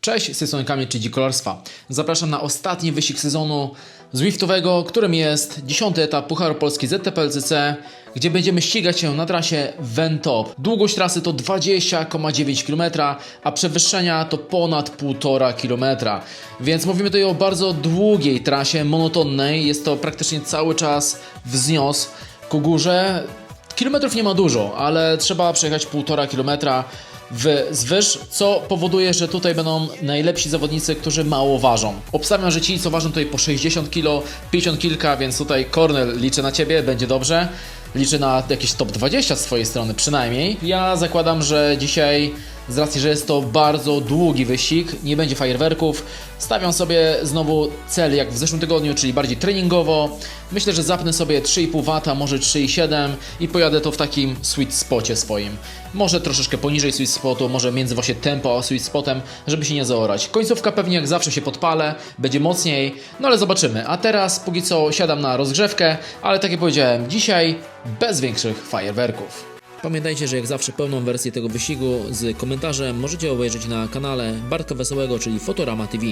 Cześć, z tej strony Kamil, czy Dzikolarstwa. Zapraszam na ostatni wyścig sezonu Zwiftowego, którym jest 10 etap Pucharu Polski ZTPLCC, gdzie będziemy ścigać się na trasie Ventop. Długość trasy to 20,9 km, a przewyższenia to ponad 1,5 km. Więc mówimy tutaj o bardzo długiej trasie, monotonnej. Jest to praktycznie cały czas wznios ku górze. Kilometrów nie ma dużo, ale trzeba przejechać 1,5 kilometra w zwyż, co powoduje, że tutaj będą najlepsi zawodnicy, którzy mało ważą. Obstawiam, że ci, co ważą tutaj po 60 kg, 50 kilka, więc tutaj Cornel liczę na Ciebie, będzie dobrze. Liczę na jakieś top 20 z Twojej strony przynajmniej. Ja zakładam, że dzisiaj, z racji, że jest to bardzo długi wyścig, nie będzie fajerwerków, stawiam sobie znowu cel jak w zeszłym tygodniu, czyli bardziej treningowo. Myślę, że zapnę sobie 3,5 W, może 3,7 i pojadę to w takim sweet spocie swoim. Może troszeczkę poniżej sweet spotu, może między właśnie tempo a sweet spotem, żeby się nie zaorać. Końcówka pewnie jak zawsze się podpalę, będzie mocniej, no ale zobaczymy. A teraz póki co siadam na rozgrzewkę, ale tak jak powiedziałem, dzisiaj bez większych fajerwerków. Pamiętajcie, że jak zawsze pełną wersję tego wyścigu z komentarzem możecie obejrzeć na kanale Bartka Wesołego, czyli Fotorama TV.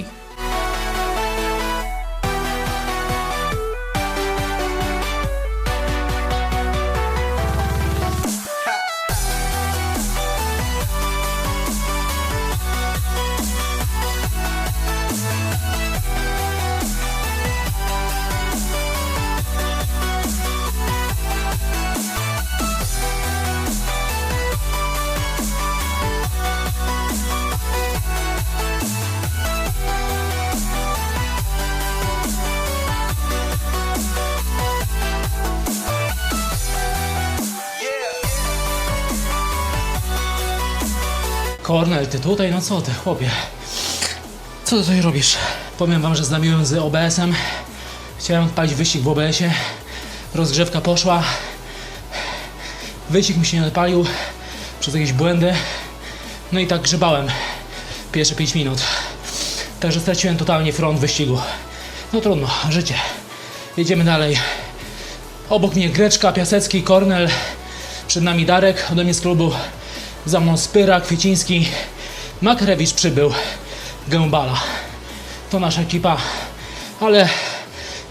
Kornel, ty tutaj, no co ty, chłopie? Co ty tutaj robisz? Powiem wam, że znamiłem z OBS-em. Chciałem odpalić wyścig w OBS-ie. Rozgrzewka poszła. Wyścig mi się nie odpalił przez jakieś błędy. No i tak grzebałem pierwsze 5 minut. Także straciłem totalnie front wyścigu. No trudno, życie. Jedziemy dalej. Obok mnie Greczka, Piasecki, Kornel. Przed nami Darek, ode mnie z klubu. Za mną Spyra, Kwieciński. Makarewicz przybył. Gębala. To nasza ekipa. Ale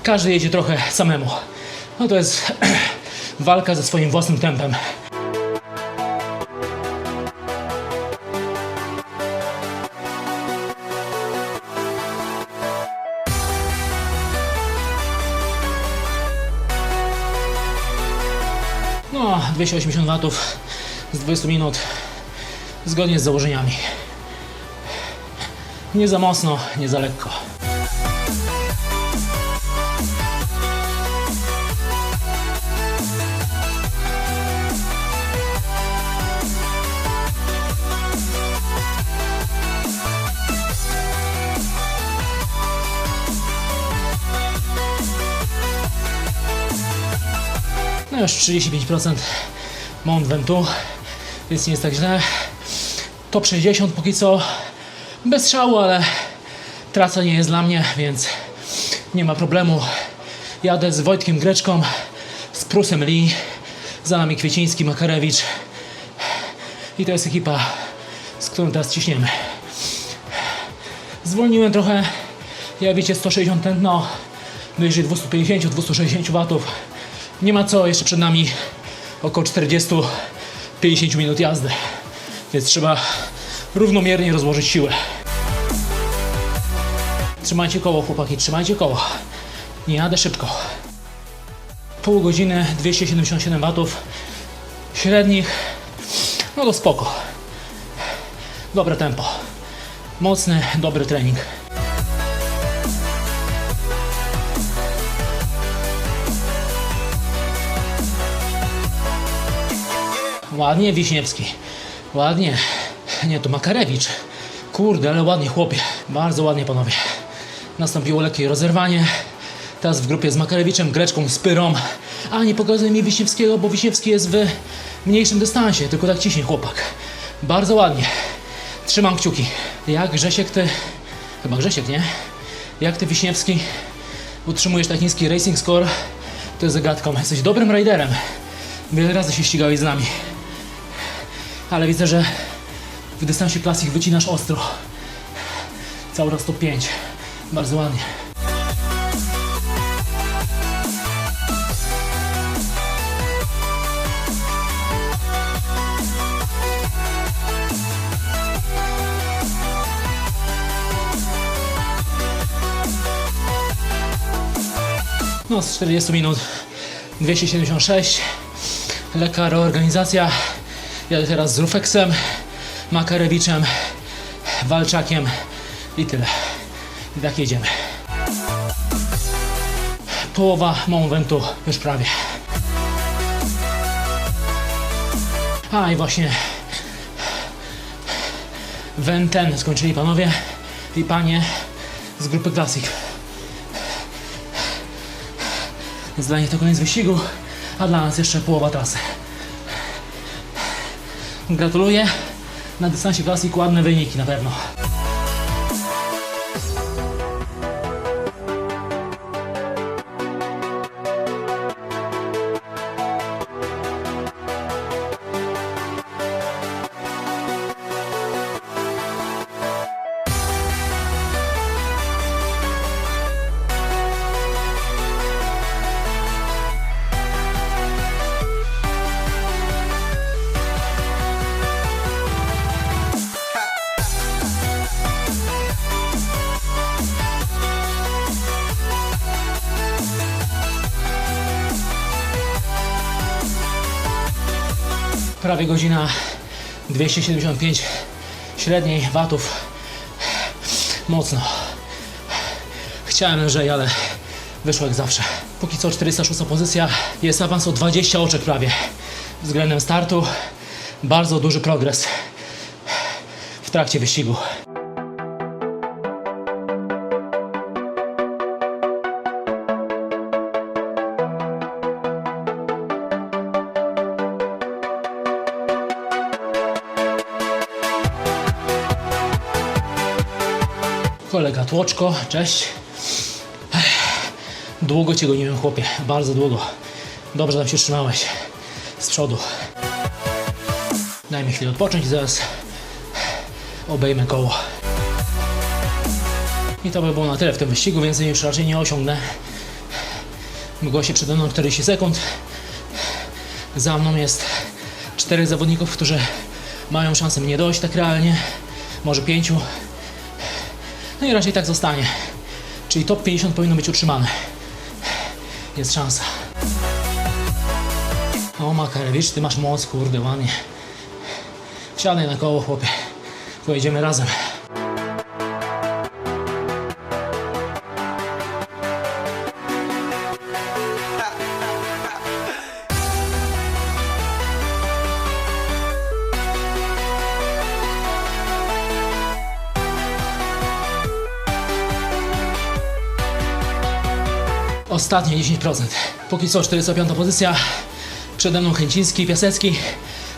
każdy jedzie trochę samemu. No to jest walka ze swoim własnym tempem. No, 280 watów z 20 minut zgodnie z założeniami. Nie za mocno, nie za lekko. No już 35% Mount Ventoux, więc nie jest tak źle. Top 60 póki co bez szału, ale trasa nie jest dla mnie, więc nie ma problemu. Jadę z Wojtkiem Greczką, z Prusem Lee, za nami Kwieciński, Makarewicz i to jest ekipa, z którą teraz ciśniemy. Zwolniłem trochę, ja wiecie 160 tętno, wyżej 250-260 watów. Nie ma co, jeszcze przed nami około 40-50 minut jazdy, więc trzeba równomiernie rozłożyć siłę. Trzymajcie koło, chłopaki, trzymajcie koło. Nie jadę szybko. Pół godziny, 277 watów średnich. No to spoko. Dobre tempo. Mocny, dobry trening. Ładnie, Wiśniewski. Ładnie. Nie, to Makarewicz. Kurde, ale ładnie, chłopie. Bardzo ładnie, panowie. Nastąpiło lekkie rozerwanie. Teraz w grupie z Makarewiczem, Greczką, Spyrą. A, nie pokazuje mi Wiśniewskiego, bo Wiśniewski jest w mniejszym dystansie. Tylko tak ciśnie chłopak. Bardzo ładnie. Trzymam kciuki. Jak Grzesiek, ty... Chyba Grzesiek, nie? Jak ty, Wiśniewski, utrzymujesz tak niski racing score, to jest zagadką. Jesteś dobrym riderem. Wiele razy się ścigałeś z nami. Ale widzę, że w dystansie klasik wycinasz ostro. Cały raz top 5. Bardzo ładnie. No z 40 minut 276. Lekka reorganizacja. Jadę teraz z Rufeksem, Makarewiczem, Walczakiem i tyle. I tak jedziemy. Połowa momentu już prawie. A i właśnie Wenten skończyli panowie i panie z grupy Classic. Więc dla nich to koniec wyścigu, a dla nas jeszcze połowa trasy. Gratuluję. Na dystansie Classic ładne wyniki na pewno. Prawie godzina 275 średniej watów. Mocno. Chciałem lżej, ale wyszło jak zawsze. Póki co 406 pozycja. Jest awans o 20 oczek prawie. Względem startu bardzo duży progres w trakcie wyścigu. Tłoczko, cześć. Długo Cię goniłem, chłopie, bardzo długo. Dobrze tam się trzymałeś z przodu. Daj mi chwilę odpocząć i zaraz obejmę koło. I to by było na tyle w tym wyścigu, więcej już raczej nie osiągnę. Mgło się przede mną 40 sekund. Za mną jest czterech zawodników, którzy mają szansę mnie dojść tak realnie. Może pięciu. No i raczej tak zostanie. Czyli top 50 powinno być utrzymane. Jest szansa. O Makarewicz, ty masz moc, kurde, ładnie. Wsiadaj na koło, chłopie. Pojedziemy razem. Ostatnie 10%. Póki co 45 pozycja. Przede mną Chęciński, Piasecki.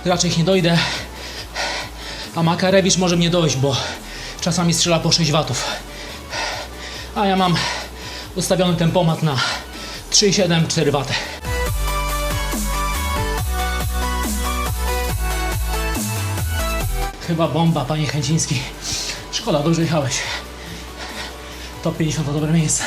Raczej ich nie dojdę. A Makarewicz może mnie dojść, bo czasami strzela po 6 watów. A ja mam ustawiony tempomat na 3,7, 4 waty. Chyba bomba, panie Chęciński. Szkoda, dobrze jechałeś. Top 50 to dobre miejsce.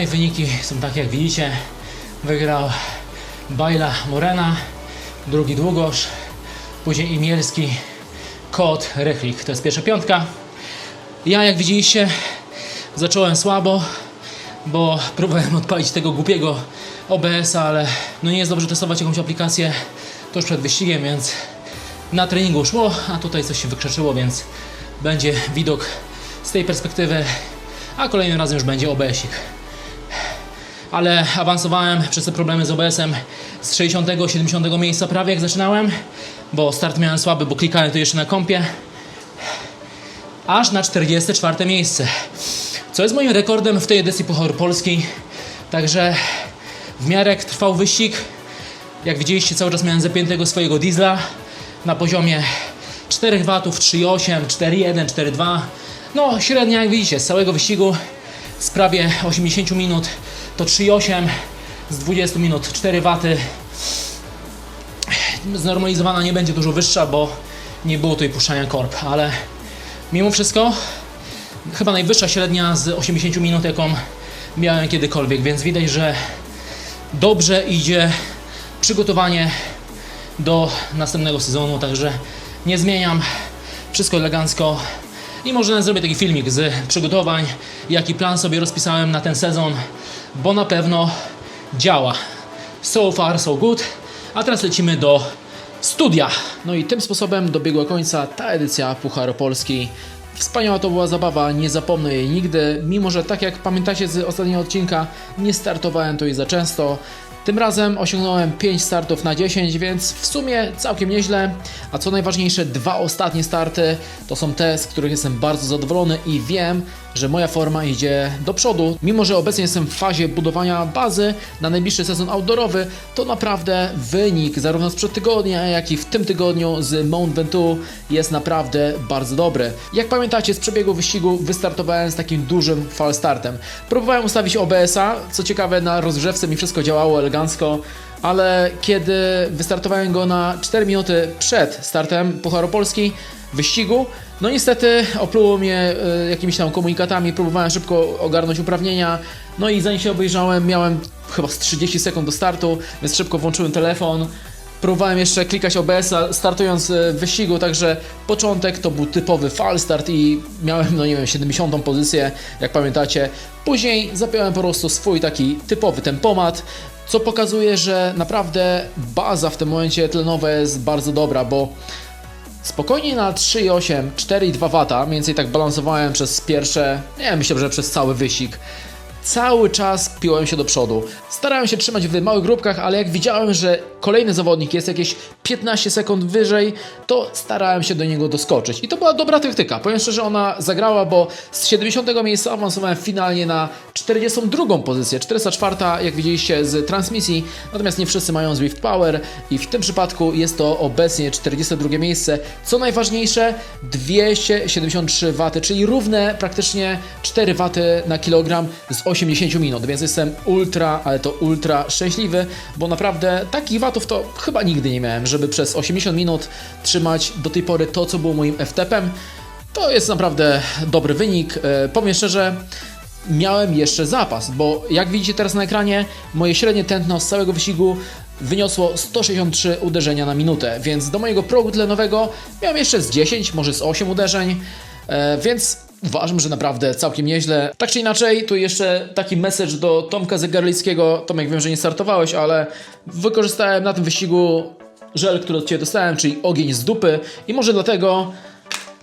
No i wyniki są takie jak widzicie. Wygrał Bajla Morena, drugi Długosz, później Imielski, Kot, Rychlik. To jest pierwsza piątka. Ja jak widzieliście zacząłem słabo, bo próbowałem odpalić tego głupiego OBS-a, ale no nie jest dobrze testować jakąś aplikację tuż przed wyścigiem, więc na treningu szło, a tutaj coś się wykrzeczyło, więc będzie widok z tej perspektywy, a kolejnym razem już będzie OBS-ik ale awansowałem przez te problemy z OBS-em z 60-70 miejsca prawie jak zaczynałem, bo start miałem słaby, bo klikałem to jeszcze na kompie aż na 44 miejsce. Co jest moim rekordem w tej edycji Pucharu Polski. Także w miarę jak trwał wyścig, jak widzieliście cały czas miałem zapiętego swojego diesla na poziomie 4 watów, 3,8, 4,1, 4,2. No średnia jak widzicie z całego wyścigu z prawie 80 minut to 3,8 z 20 minut 4 waty. Znormalizowana nie będzie dużo wyższa, bo nie było tutaj puszczania korb, ale mimo wszystko chyba najwyższa średnia z 80 minut, jaką miałem kiedykolwiek, więc widać, że dobrze idzie przygotowanie do następnego sezonu, także nie zmieniam, wszystko elegancko. I może zrobię taki filmik z przygotowań, jaki plan sobie rozpisałem na ten sezon, bo na pewno działa. So far, so good. A teraz lecimy do studia. No i tym sposobem dobiegła końca ta edycja Pucharu Polski. Wspaniała to była zabawa, nie zapomnę jej nigdy, mimo że tak jak pamiętacie z ostatniego odcinka, nie startowałem tu i za często. Tym razem osiągnąłem 5 startów na 10, więc w sumie całkiem nieźle. A co najważniejsze, dwa ostatnie starty to są te, z których jestem bardzo zadowolony i wiem, że moja forma idzie do przodu. Mimo, że obecnie jestem w fazie budowania bazy na najbliższy sezon outdoorowy, to naprawdę wynik zarówno sprzed tygodnia, jak i w tym tygodniu z Mount Ventoux jest naprawdę bardzo dobry. Jak pamiętacie z przebiegu wyścigu wystartowałem z takim dużym falstartem. Próbowałem ustawić OBS-a, co ciekawe na rozgrzewce mi wszystko działało elegancko, ale kiedy wystartowałem go na 4 minuty przed startem Pucharu Polski wyścigu, no niestety opluło mnie y, jakimiś tam komunikatami, próbowałem szybko ogarnąć uprawnienia, no i zanim się obejrzałem, miałem chyba z 30 sekund do startu, więc szybko włączyłem telefon. Próbowałem jeszcze klikać OBS-a startując y, w wyścigu, także początek to był typowy fal start i miałem, no nie wiem, 70 pozycję, jak pamiętacie. Później zapiąłem po prostu swój taki typowy tempomat, co pokazuje, że naprawdę baza w tym momencie tlenowa jest bardzo dobra, bo Spokojnie na 3,8, 4,2 W, mniej więcej tak balansowałem przez pierwsze, nie myślę, że przez cały wyścig. Cały czas piłem się do przodu. Starałem się trzymać w małych grupkach, ale jak widziałem, że kolejny zawodnik jest jakieś 15 sekund wyżej, to starałem się do niego doskoczyć. I to była dobra taktyka. Powiem szczerze, ona zagrała, bo z 70 miejsca awansowałem finalnie na 42 pozycję. 404, jak widzieliście z transmisji, natomiast nie wszyscy mają Zwift Power i w tym przypadku jest to obecnie 42 miejsce. Co najważniejsze, 273 W, czyli równe praktycznie 4 W na kilogram z 80 minut, więc jestem ultra, ale to ultra szczęśliwy, bo naprawdę takich watów to chyba nigdy nie miałem, żeby przez 80 minut trzymać do tej pory to, co było moim FTP-em. To jest naprawdę dobry wynik. E, Powiem szczerze, miałem jeszcze zapas, bo jak widzicie teraz na ekranie, moje średnie tętno z całego wyścigu wyniosło 163 uderzenia na minutę, więc do mojego progu tlenowego miałem jeszcze z 10, może z 8 uderzeń, e, więc uważam, że naprawdę całkiem nieźle. Tak czy inaczej, tu jeszcze taki message do Tomka Zegarlickiego. Tomek, wiem, że nie startowałeś, ale wykorzystałem na tym wyścigu żel, który od Ciebie dostałem, czyli ogień z dupy i może dlatego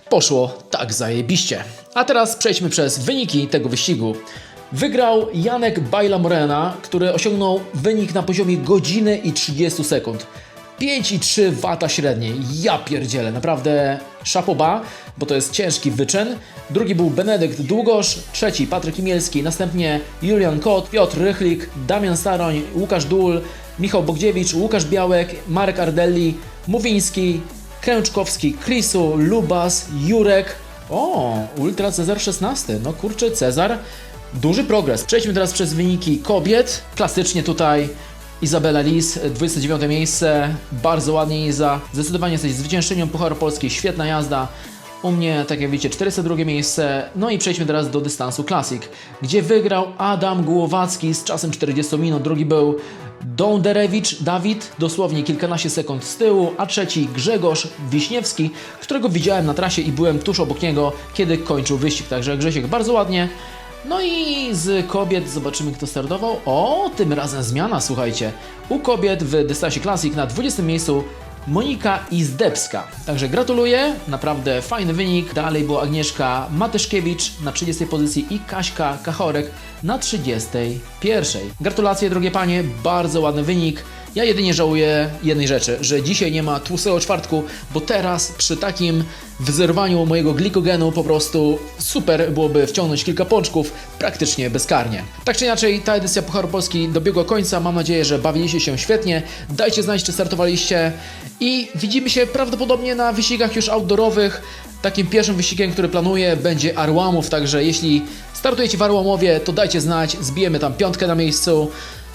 poszło tak zajebiście. A teraz przejdźmy przez wyniki tego wyścigu. Wygrał Janek Bajla Morena, który osiągnął wynik na poziomie godziny i 30 sekund. 5,3 wata średniej. Ja pierdzielę, naprawdę szapoba, bo to jest ciężki wyczyn. Drugi był Benedykt Długosz, trzeci Patryk Imielski, następnie Julian Kot, Piotr Rychlik, Damian Staroń, Łukasz Dul, Michał Bogdziewicz, Łukasz Białek, Marek Ardelli, Mówiński, Kręczkowski, Krisu, Lubas, Jurek. O, Ultra Cezar 16. No kurczę, Cezar. Duży progres. Przejdźmy teraz przez wyniki kobiet. Klasycznie tutaj Izabela Lis, 29 miejsce. Bardzo ładnie Iza. Zdecydowanie jesteś zwyciężczynią Pucharu Polski. Świetna jazda. U mnie, tak jak widzicie, 402 miejsce. No i przejdźmy teraz do dystansu Classic, gdzie wygrał Adam Głowacki z czasem 40 minut. Drugi był Donderewicz Dawid, dosłownie kilkanaście sekund z tyłu, a trzeci Grzegorz Wiśniewski, którego widziałem na trasie i byłem tuż obok niego, kiedy kończył wyścig. Także Grzesiek bardzo ładnie. No i z kobiet zobaczymy, kto startował. O, tym razem zmiana, słuchajcie. U kobiet w dystansie Classic na 20 miejscu Monika Izdebska. Także gratuluję, naprawdę fajny wynik. Dalej była Agnieszka Matyszkiewicz na 30 pozycji i Kaśka Kachorek na 31. Gratulacje drogie panie, bardzo ładny wynik. Ja jedynie żałuję jednej rzeczy, że dzisiaj nie ma tłustego czwartku, bo teraz przy takim wyzerwaniu mojego glikogenu po prostu super byłoby wciągnąć kilka pączków praktycznie bezkarnie. Tak czy inaczej, ta edycja Pucharu Polski dobiegła końca. Mam nadzieję, że bawiliście się świetnie. Dajcie znać, czy startowaliście i widzimy się prawdopodobnie na wyścigach już outdoorowych. Takim pierwszym wyścigiem, który planuję, będzie Arłamów, także jeśli startujecie w Arłamowie, to dajcie znać, zbijemy tam piątkę na miejscu.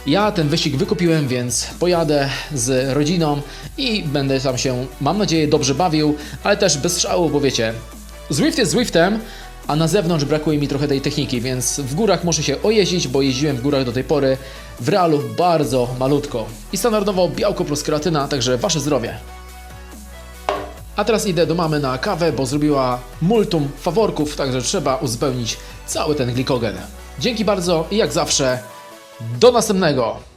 Ja ten wyścig wykupiłem, więc pojadę z rodziną i będę tam się, mam nadzieję, dobrze bawił, ale też bez szału, bo wiecie, Zwift jest Zwiftem, a na zewnątrz brakuje mi trochę tej techniki, więc w górach muszę się ojeździć, bo jeździłem w górach do tej pory, w realu bardzo malutko. I standardowo białko plus kreatyna, także wasze zdrowie. A teraz idę do mamy na kawę, bo zrobiła multum faworków, także trzeba uzupełnić cały ten glikogen. Dzięki bardzo i jak zawsze, do następnego!